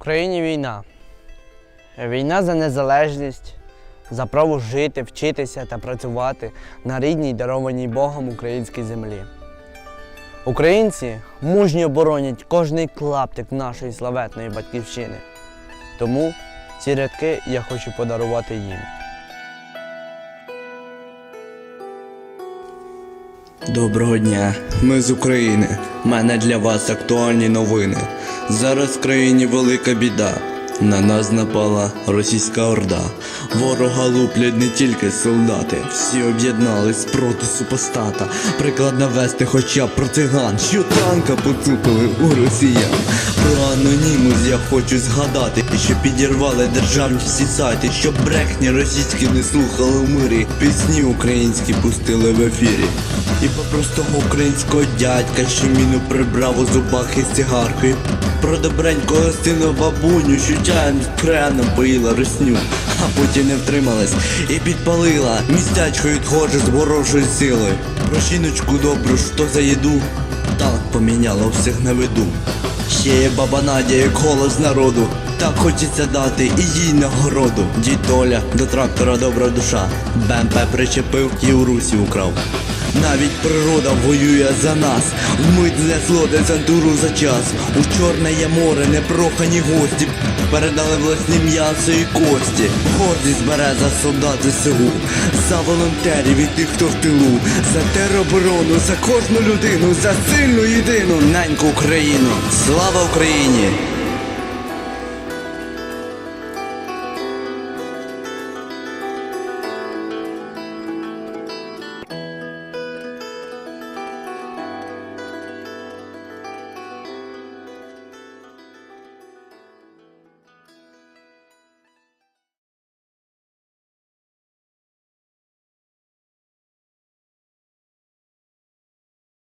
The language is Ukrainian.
країні війна. Війна за незалежність, за право жити, вчитися та працювати на рідній, дарованій Богом українській землі. Українці мужньо боронять кожний клаптик нашої славетної батьківщини. Тому ці рядки я хочу подарувати їм. Доброго дня, ми з України. У мене для вас актуальні новини. Зараз в країні велика біда. На нас напала російська орда. Ворога луплять не тільки солдати, всі об'єднались проти супостата. Приклад навести хоча б про циган, що танка поцупили у росіян. Про анонімус я хочу згадати, що підірвали державні всі сайти, щоб брехні російські не слухали в мирі. Пісні українські пустили в ефірі. І по простого українського дядька, що міну прибрав у зубах із цигаркою. Про добренького сину бабуню, що чаєм з креном поїла росню, а потім не втрималась і підпалила містячко відходжу з ворожою силою. Про жіночку добру, що за їду, так поміняла всіх на виду. Ще є баба Надя, як голос народу. Так хочеться дати і їй нагороду. Дід Толя до трактора добра душа. БМП причепив і у Русі украв. Навіть природа воює за нас. Вмить знесло десантуру за час. У чорне є море, непрохані гості. Передали власні м'ясо і кості. Гордість бере за солдат ЗСУ. За волонтерів і тих, хто в тилу. За тероборону, за кожну людину, за сильну єдину неньку Україну. Слава Україні!